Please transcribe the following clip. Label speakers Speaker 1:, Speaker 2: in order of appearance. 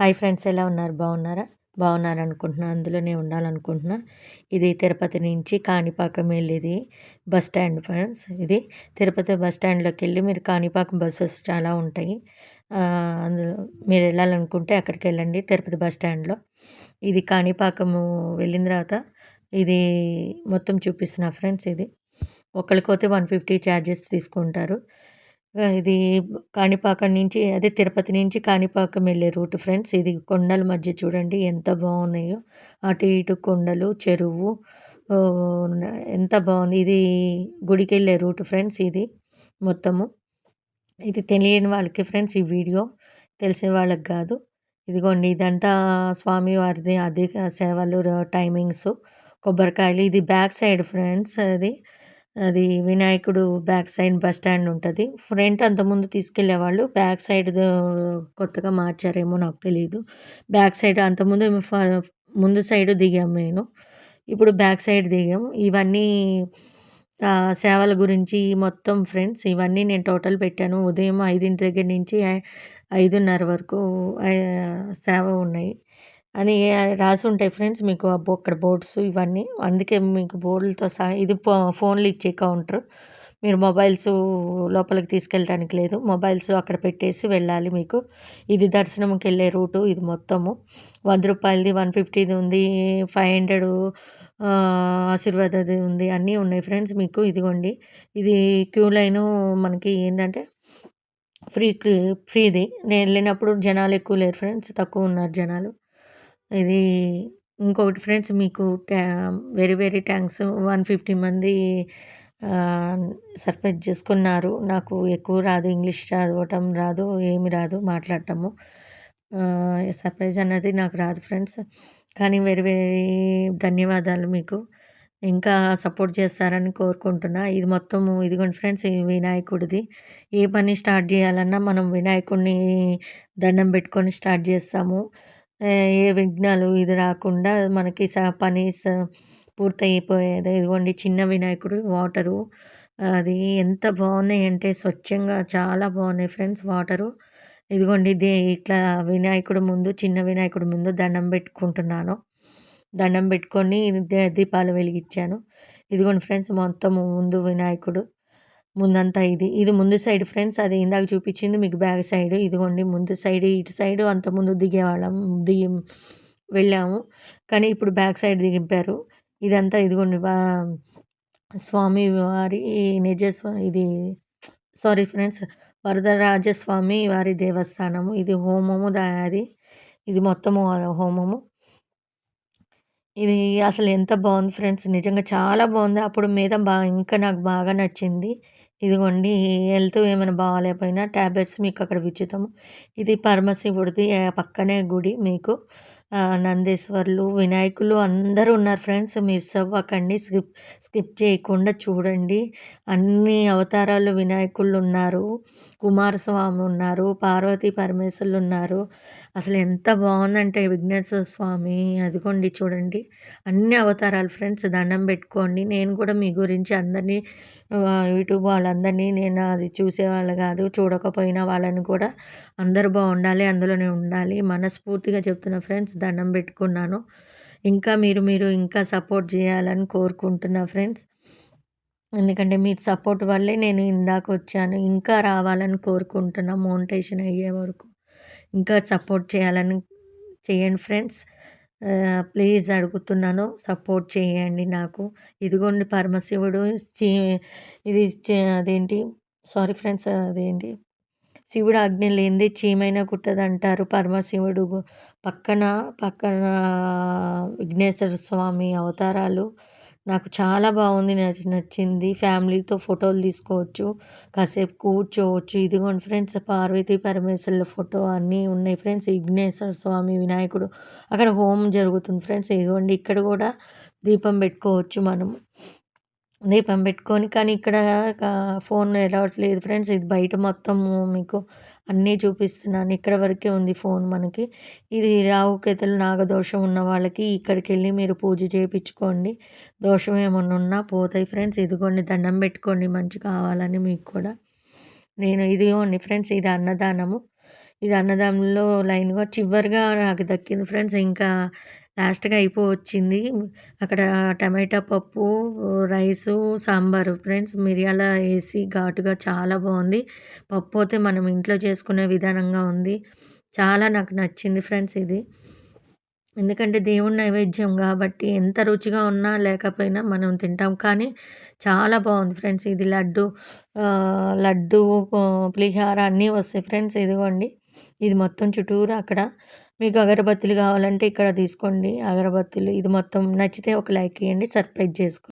Speaker 1: Hi friends ఎలా ఉన్నారు? బాగున్నారా? బాగున్నారు అనుకుంటున్నా. అందులోనే ఉండాలనుకుంటున్నా. ఇది తిరుపతి నుంచి కాణిపాకం వెళ్ళేది బస్ స్టాండ్ ఫ్రెండ్స్. ఇది తిరుపతి బస్ స్టాండ్లోకి వెళ్ళి మీరు కాణిపాకం బస్సెస్ చాలా ఉంటాయి. అందులో మీరు వెళ్ళాలనుకుంటే అక్కడికి వెళ్ళండి తిరుపతి బస్ స్టాండ్లో. ఇది కాణిపాకము వెళ్ళిన తర్వాత ఇది మొత్తం చూపిస్తున్నా ఫ్రెండ్స్ ఇది. ఒకరికోతే వన్ ఫిఫ్టీ ఛార్జెస్ తీసుకుంటారు. ఇది కాణిపాకం నుంచి అదే తిరుపతి నుంచి కాణిపాకం వెళ్ళే రూట్ ఫ్రెండ్స్. ఇది కొండల మధ్య చూడండి ఎంత బాగున్నాయో. అటు ఇటు కొండలు చెరువు ఎంత బాగుంది. ఇది గుడికి వెళ్ళే రూట్ ఫ్రెండ్స్ ఇది మొత్తము. ఇది తెలియని వాళ్ళకి ఫ్రెండ్స్ ఈ వీడియో తెలిసిన వాళ్ళకి కాదు. ఇదిగోండి ఇదంతా స్వామివారిది అధిక సేవలు టైమింగ్స్. కొబ్బరికాయలు ఇది బ్యాక్ సైడ్ ఫ్రెండ్స్ అది. అది వినాయకుడు బ్యాక్ సైడ్ బస్ స్టాండ్ ఉంటుంది. ఫ్రంట్ అంతకుముందు తీసుకెళ్ళేవాళ్ళు బ్యాక్ సైడ్ కొత్తగా మార్చారేమో నాకు తెలియదు బ్యాక్ సైడ్ అంతకుముందు ముందు సైడ్ దిగాము నేను ఇప్పుడు బ్యాక్ సైడ్ దిగాము ఇవన్నీ సేవల గురించి మొత్తం ఫ్రెండ్స్ ఇవన్నీ నేను టోటల్ పెట్టాను. ఉదయం ఐదింటి దగ్గర నుంచి ఐదున్నర వరకు సేవ ఉన్నాయి. అని రాసి ఉంటాయి ఫ్రెండ్స్ మీకు అక్కడ బోర్డ్స్ ఇవన్నీ. అందుకే మీకు బోర్డులతో సహా ఇది ఫోన్లు ఇచ్చే కౌంటర్. మీరు మొబైల్స్ లోపలికి తీసుకెళ్ళడానికి లేదు. మొబైల్స్ అక్కడ పెట్టేసి వెళ్ళాలి మీకు. ఇది దర్శనంకి వెళ్ళే రూటు ఇది మొత్తము. వంద రూపాయలది వన్ ఫిఫ్టీది ఉంది. ఫైవ్ హండ్రెడ్ ఆశీర్వాదది ఉంది. అన్నీ ఉన్నాయి ఫ్రెండ్స్ మీకు. ఇదిగోండి. ఇది క్యూ లైను మనకి ఏంటంటే ఫ్రీ ఫ్రీది. నేను వెళ్ళినప్పుడు జనాలు ఎక్కువ లేరు ఫ్రెండ్స్. తక్కువ ఉన్నారు జనాలు. ఇది ఇంకొకటి ఫ్రెండ్స్ మీకు ట్యా very very thanks one fifty మంది సర్ప్రైజ్ చేసుకున్నారు. నాకు ఎక్కువ రాదు ఇంగ్లీష్ చదవటం రాదు ఏమి రాదు మాట్లాడటము. సర్ప్రైజ్ అన్నది నాకు రాదు ఫ్రెండ్స్. కానీ వెరీ వెరీ ధన్యవాదాలు మీకు. ఇంకా సపోర్ట్ చేస్తారని కోరుకుంటున్నా. ఇది మొత్తము ఇదిగోండి ఫ్రెండ్స్ వినాయకుడిది. ఏ పని స్టార్ట్ చేయాలన్నా మనం వినాయకుడిని దండం పెట్టుకొని స్టార్ట్ చేస్తాము. ఏ విఘ్నాలు ఇది రాకుండా మనకి స పని స పూర్తయిపోయేది. ఇదిగోండి చిన్న వినాయకుడు వాటరు. అది ఎంత బాగున్నాయి అంటే స్వచ్ఛంగా చాలా బాగున్నాయి ఫ్రెండ్స్ వాటరు. ఇదిగోండి దే ఇట్లా వినాయకుడు ముందు చిన్న వినాయకుడు ముందు దండం పెట్టుకుంటున్నాను. దండం పెట్టుకొని దీపాలు వెలిగించాను. ఇదిగోండి ఫ్రెండ్స్ మొత్తం ముందు వినాయకుడు. ముందంతా ఇది. ఇది ముందు సైడ్ ఫ్రెండ్స్ అది ఇందాక చూపించింది మీకు బ్యాక్ సైడ్. ఇదిగోండి ముందు సైడ్ ఇటు సైడ్ అంత ముందు దిగేవాళ్ళం దిగి వెళ్ళాము. కానీ ఇప్పుడు బ్యాక్ సైడ్ దిగింపారు. ఇదంతా ఇదిగోండి స్వామి వారి నిజస్వ ఇది సారీ ఫ్రెండ్స్ వరదరాజస్వామి వారి దేవస్థానము. ఇది హోమము అది ఇది మొత్తము హోమము. ఇది అసలు ఎంత బాగుంది ఫ్రెండ్స్ నిజంగా చాలా బాగుంది. అప్పుడు మీద బాగా ఇంకా నాకు బాగా నచ్చింది. ఇదిగోండి హెల్త్ ఏమైనా బాగాలేకపోయినా ట్యాబ్లెట్స్ మీకు అక్కడ ఉచితము ఇది పరమశివుడిది పక్కనే గుడి మీకు. నందీశ్వర్లు వినాయకులు అందరూ ఉన్నారు ఫ్రెండ్స్. మిస్ అవ్వకండి స్కిప్ స్కిప్ చేయకుండా చూడండి. అన్ని అవతారాలు వినాయకులు ఉన్నారు కుమారస్వామి ఉన్నారు పార్వతీ పరమేశ్వరులు ఉన్నారు. అసలు ఎంత బాగుందంటే విఘ్నేశ్వర స్వామి అదిగోండి చూడండి. అన్ని అవతారాలు ఫ్రెండ్స్ దండం పెట్టుకోండి. నేను కూడా మీ గురించి అందరినీ యూట్యూబ్ వాళ్ళందరినీ నేను అది చూసేవాళ్ళు కాదు చూడకపోయినా వాళ్ళని కూడా అందరూ బాగుండాలి అందులోనే ఉండాలి. మనస్ఫూర్తిగా చెప్తున్నా ఫ్రెండ్స్. దండం పెట్టుకున్నాను. ఇంకా మీరు మీరు ఇంకా సపోర్ట్ చేయాలని కోరుకుంటున్నా ఫ్రెండ్స్. ఎందుకంటే మీ సపోర్ట్ వల్లే నేను ఇందాక వచ్చాను. ఇంకా రావాలని కోరుకుంటున్నా మోనిటేషన్ అయ్యే వరకు. ఇంకా సపోర్ట్ చేయాలని చేయండి ఫ్రెండ్స్. ప్లీజ్ అడుగుతున్నాను సపోర్ట్ చేయండి నాకు. ఇదిగోండి పరమశివుడు ఇది అదేంటి? సారీ ఫ్రెండ్స్ అదేంటి? శివుడు ఆజ్ఞ లేనిది చీమైనా కుట్టదంటారు పరమశివుడు. పక్కన పక్కన విఘ్నేశ్వర స్వామి అవతారాలు. నాకు చాలా బాగుంది నచ్చింది. ఫ్యామిలీతో ఫోటోలు తీసుకోవచ్చు కాసేపు కూర్చోవచ్చు. ఇదిగోండి ఫ్రెండ్స్ పార్వతీ పరమేశ్వరుల ఫోటో అన్నీ ఉన్నాయి ఫ్రెండ్స్. విఘ్నేశ్వర స్వామి వినాయకుడు. అక్కడ హోమం జరుగుతుంది ఫ్రెండ్స్. ఇదిగోండి ఇక్కడ కూడా దీపం పెట్టుకోవచ్చు మనము. దీపం పెట్టుకొని కానీ ఇక్కడ ఫోన్ ఎలవట్లేదు ఫ్రెండ్స్. ఇది బయట మొత్తం మీకు అన్నీ చూపిస్తున్నాను. ఇక్కడ వరకే ఉంది ఫోన్ మనకి. ఇది రావుకేతలు నాగదోషం ఉన్న వాళ్ళకి ఇక్కడికి వెళ్ళి మీరు పూజ చేయించుకోండి దోషం ఏమన్నా ఉన్నా పోతాయి ఫ్రెండ్స్. ఇదిగోండి దండం పెట్టుకోండి. మంచి కావాలని మీకు కూడా. నేను ఇదిగోండి ఫ్రెండ్స్ ఇది అన్నదానము. ఇది అన్నదానంలో లైన్‌గా చివరిగా నాకు దక్కింది ఫ్రెండ్స్. ఇంకా లాస్ట్‌గా అయిపోవచ్చింది. అక్కడ టమాటా పప్పు, రైసు, సాంబారు ఫ్రెండ్స్. మిరియాల వేసి ఘాటుగా చాలా బాగుంది పప్పు అయితే మనం ఇంట్లో చేసుకునే విధానంగా ఉంది. చాలా నాకు నచ్చింది ఫ్రెండ్స్ ఇది. ఎందుకంటే దేవుడి నైవేద్యం కాబట్టి ఎంత రుచిగా ఉన్నా లేకపోయినా మనం తింటాం. కానీ చాలా బాగుంది ఫ్రెండ్స్. ఇది లడ్డు లడ్డు పులిహార పులిహోర అన్నీ వస్తాయి ఫ్రెండ్స్. ఇదిగోండి. ఇది మొత్తం చుట్టూరా అక్కడ మీకు అగరబత్తీలు కావాలంటే ఇక్కడ తీసుకోండి అగరబత్తీలు. ఇది మొత్తం నచ్చితే ఒక లైక్ ఇవ్వండి సర్ప్రైజ్ చేసుకోండి.